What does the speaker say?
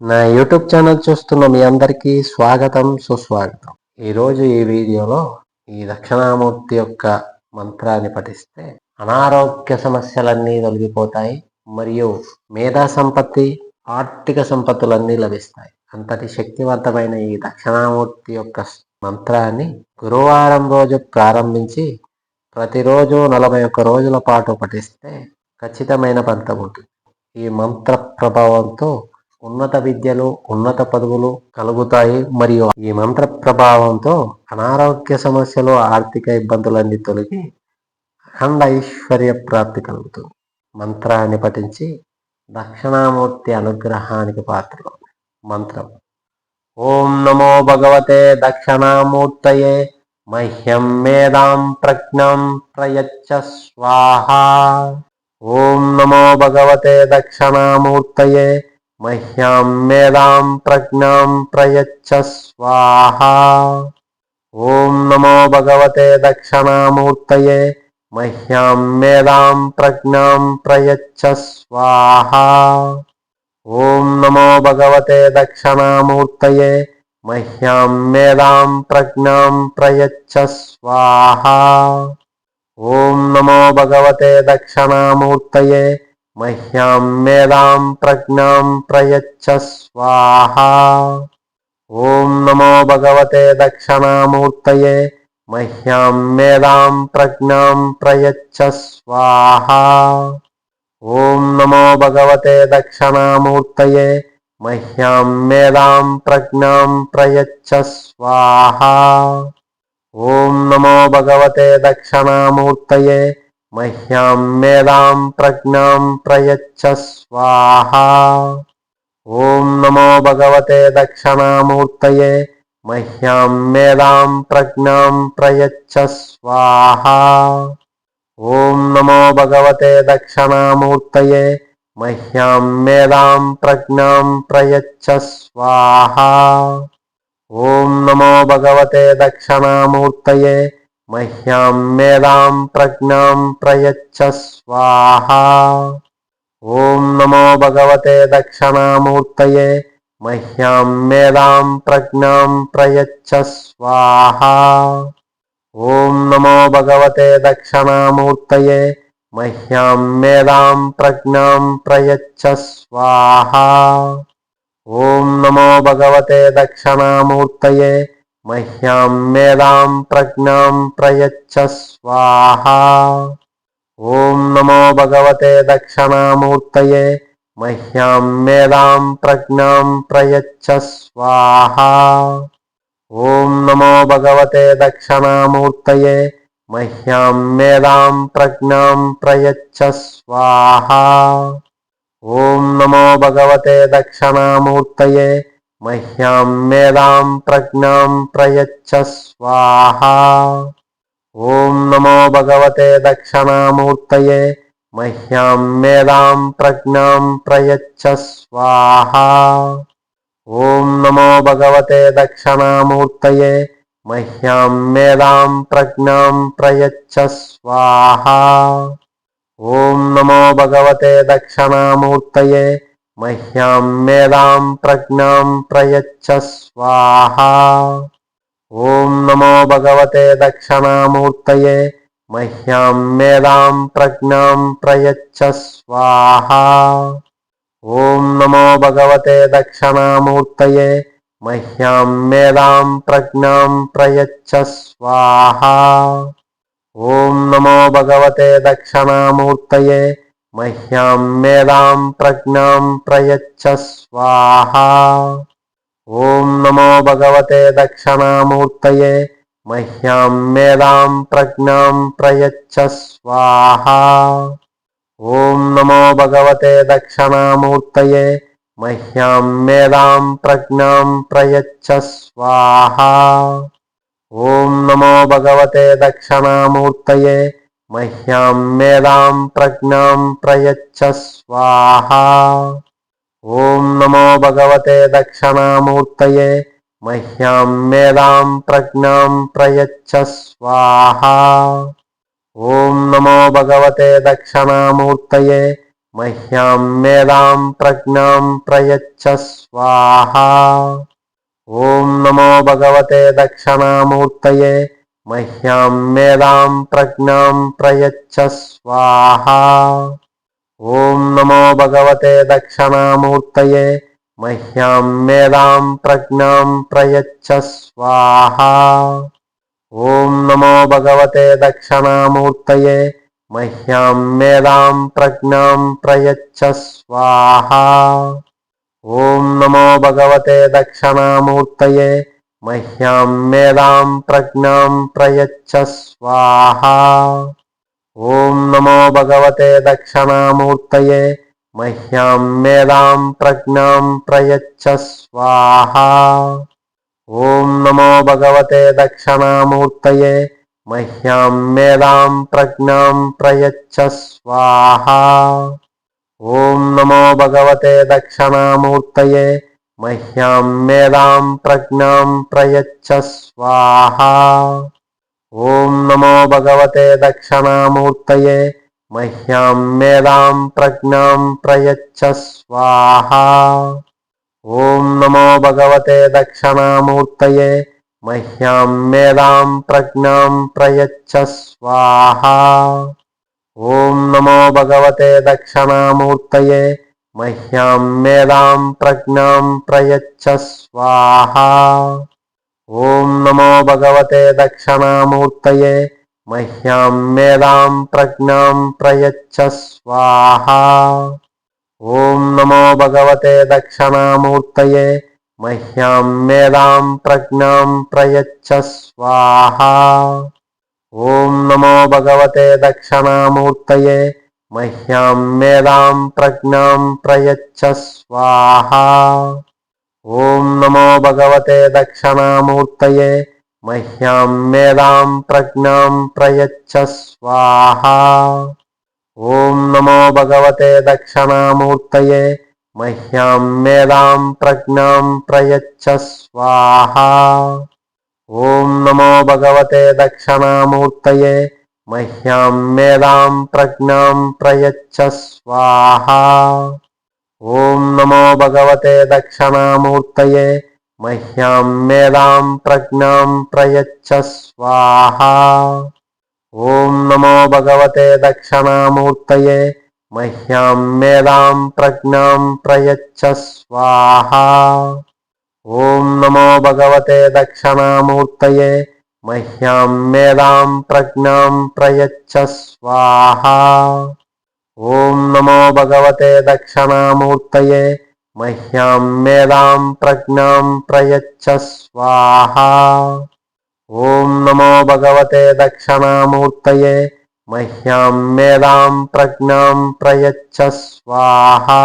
నా YouTube channel చూస్తున్న మీ అందరికీ స్వాగతం సుస్వాగతం. ఈరోజు ఈ వీడియోలో ఈ దక్షిణామూర్తి యొక్క మంత్రాన్ని పఠిస్తే అనారోగ్య సమస్యలన్నీ తొలగిపోతాయి మరియు మేధా సంపత్తి ఆర్థిక సంపత్తులన్నీ లభిస్తాయి. అంతటి శక్తివంతమైన ఈ దక్షిణామూర్తి యొక్క మంత్రాన్ని గురువారం రోజు ప్రారంభించి ప్రతిరోజు నలభై ఒక్క రోజుల పాటు పఠిస్తే ఖచ్చితమైన ఫలితం ఉంటుంది. ఈ మంత్ర ప్రభావంతో ఉన్నత విద్యలు ఉన్నత పదవులు కలుగుతాయి మరియు ఈ మంత్ర ప్రభావంతో అనారోగ్య సమస్యలు ఆర్థిక ఇబ్బందులన్నీ తొలగి అఖండ ఐశ్వర్య ప్రాప్తి కలుగుతుంది. మంత్రాన్ని పఠించి దక్షిణామూర్తి అనుగ్రహానికి పాత్రలు. మంత్రం. ఓం నమో భగవతే దక్షిణామూర్తయే మహ్యం మేధాం ప్రజ్ఞం ప్రయచ్చ స్వాహ. ఓం నమో భగవతే దక్షిణామూర్తయే మహ్యాం మేధాం ప్రజ్ఞాం ప్రయచ్చ స్వాహ. ఓం నమో భగవతే దక్షిణామూర్తయే మహ్యాం మేధాం ప్రజ్ఞాం ప్రయచ్చ స్వాహ. ఓం నమో భగవతే దక్షిణామూర్తయే మహ్యాం మేధాం ప్రజ్ఞాం ప్రయచ్చ స్వాహ. ఓం నమో భగవతే దక్షిణామూర్తయే మహ్యాం మేధాం ప్రజ్ఞాం ప్రయచ్చ స్వాహ. ఓం నమో భగవతే దక్షిణామూర్తయే. మహ్యాం మేధాం ప్రజ్ఞాం ప్రయచ్చ స్వాహ. ఓం నమో భగవతే దక్షిణామూర్తయే. మహ్యాం మేధాం ప్రజ్ఞాం ప్రయచ్చ స్వాహ. ఓం నమో భగవతే దక్షిణామూర్తయే. మహ్యాం మేధాం ప్రజ్ఞాం ప్రయచ్చ స్వాహ ఓం నమో భగవతే దక్షిణామూర్తయే మహ్యాం మేధాం ప్రజ్ఞాం ప్రయచ్చ స్వాహ ఓం నమో భగవతే దక్షిణామూర్తయే మహ్యాం మేధాం ప్రజ్ఞాం ప్రయచ్చ స్వాహ ఓం నమో భగవతే దక్షిణామూర్తయే మహ్యాం మేధాం ప్రజ్ఞాం ప్రయచ్చ స్వాహ. ఓం నమో భగవతే దక్షిణామూర్తయే మహ్యాం మేధాం ప్రజ్ఞాం ప్రయచ్చ స్వాహ. ఓం నమో భగవతే దక్షిణామూర్తయే మహ్యాం మేధాం ప్రజ్ఞాం ప్రయచ్చ స్వాహ. ఓం నమో భగవతే దక్షిణామూర్తయే మహ్యాం మేధాం ప్రజ్ఞాం ప్రయచ్చ స్వాహ. ఓం నమో భగవతే దక్షిణామూర్తయే మహ్యాం మేధాం ప్రజ్ఞాం ప్రయచ్చ స్వాహ. ఓం నమో భగవతే దక్షిణామూర్తయే మహ్యాం మేధాం ప్రజ్ఞాం ప్రయచ్చ స్వాహ. ఓం నమో భగవతే దక్షిణామూర్తయే మహ్యాం మేధాం ప్రజ్ఞాం ప్రయచ్చ స్వాహ. ఓం నమో భగవతే దక్షిణామూర్తయే మహ్యాం మేధాం ప్రజ్ఞాం ప్రయచ్చ స్వాహ. ఓం నమో భగవతే దక్షిణామూర్తయే మహ్యాం మేధాం ప్రజ్ఞాం ప్రయచ్చ స్వాహ. ఓం నమో భగవతే దక్షిణామూర్తయే మహ్యాం మేధాం ప్రజ్ఞాం ప్రయచ్చ స్వాహ. ఓం నమో భగవతే దక్షిణామూర్తయే మహ్యాం మేధాం ప్రజ్ఞాం ప్రయచ్చ స్వాహ. ఓం నమో భగవతే దక్షిణామూర్తయే మహ్యాం మేధాం ప్రజ్ఞాం ప్రయచ్చ స్వాహ. ఓం నమో భగవతే దక్షిణామూర్తయే మహ్యాం మేధాం ప్రజ్ఞాం ప్రయచ్చ స్వాహ. ఓం నమో భగవతే దక్షిణామూర్తయే మహ్యాం మేధాం ప్రజ్ఞాం ప్రయచ్చ స్వాహ. ఓం నమో భగవతే దక్షిణామూర్తయే మహ్యాం మేధాం ప్రజ్ఞాం ప్రయచ్చ స్వాహ. ఓం నమో భగవతే దక్షిణామూర్తయే మహ్యాం మేధాం ప్రజ్ఞాం ప్రయచ్చ స్వాహా. ఓం నమో భగవతే దక్షిణామూర్తయే మహ్యాం మేధాం ప్రజ్ఞాం ప్రయచ్చ స్వాహా. ఓం నమో భగవతే దక్షిణామూర్తయే మహ్యాం మేధాం ప్రజ్ఞాం ప్రయచ్చ స్వాహా. ఓం నమో భగవతే దక్షిణామూర్తయే మహ్యాం మేధాం ప్రజ్ఞాం ప్రయచ్చ స్వాహా. ఓం నమో భగవతే దక్షిణామూర్తయే మహ్యాం మేధాం ప్రజ్ఞాం ప్రయచ్చ స్వాహా. ఓం నమో భగవతే దక్షిణామూర్తయే మహ్యాం మేధాం ప్రజ్ఞాం ప్రయచ్చ స్వాహా. ఓం నమో భగవతే దక్షిణామూర్తయే మహ్యాం మేధాం ప్రజ్ఞాం ప్రయచ్చ స్వాహ ఓం నమో భగవతే దక్షిణామూర్తయే మహ్యాం మేధాం ప్రజ్ఞాం ప్రయచ్చ స్వాహ ఓం నమో భగవతే దక్షిణామూర్తయే మహ్యాం మేధాం ప్రజ్ఞాం ప్రయచ్చ స్వాహ ఓం నమో భగవతే దక్షిణామూర్తయే మహ్యాం మేధాం ప్రజ్ఞాం ప్రయచ్చ స్వాహా. ఓం నమో భగవతే దక్షిణామూర్తయే మహ్యాం మేధాం ప్రజ్ఞాం ప్రయచ్చ స్వాహా. ఓం నమో భగవతే దక్షిణామూర్తయే మహ్యాం మేధాం ప్రజ్ఞాం ప్రయచ్చ స్వాహా. ఓం నమో భగవతే దక్షిణామూర్తయే మహ్యాం మేధాం ప్రజ్ఞాం ప్రయచ్చ స్వాహా. ఓం నమో భగవతే దక్షిణామూర్తయే మహ్యాం మేధాం ప్రజ్ఞాం ప్రయచ్చ స్వాహా. ఓం నమో భగవతే దక్షిణామూర్తయే మహ్యాం మేధాం ప్రజ్ఞాం ప్రయచ్చ స్వాహా. ఓం నమో భగవతే దక్షిణామూర్తయే మహ్యాం మేధాం ప్రజ్ఞాం ప్రయచ్చ స్వాహ ఓం నమో భగవతే దక్షిణామూర్తయే మహ్యాం మేధాం ప్రజ్ఞాం ప్రయచ్చ స్వాహ ఓం నమో భగవతే దక్షిణామూర్తయే మహ్యాం మేధాం ప్రజ్ఞాం ప్రయచ్చ స్వాహ ఓం నమో భగవతే దక్షిణామూర్తయే మహ్యాం మేధాం ప్రజ్ఞాం ప్రయచ్చ స్వాహా. ఓం నమో భగవతే దక్షిణామూర్తయే మహ్యాం మేధాం ప్రజ్ఞాం ప్రయచ్చ స్వాహా. ఓం నమో భగవతే దక్షిణామూర్తయే మహ్యాం మేధాం ప్రజ్ఞాం ప్రయచ్చ స్వాహా. ఓం నమో భగవతే దక్షిణామూర్తయే మహ్యాం మేధాం ప్రజ్ఞాం ప్రయచ్చ స్వాహా. ఓం నమో భగవతే దక్షిణామూర్తయే మహ్యాం మేధాం ప్రజ్ఞాం ప్రయచ్చ స్వాహా. ఓం నమో భగవతే దక్షిణామూర్తయే మహ్యాం మేధాం ప్రజ్ఞాం ప్రయచ్చ స్వాహా.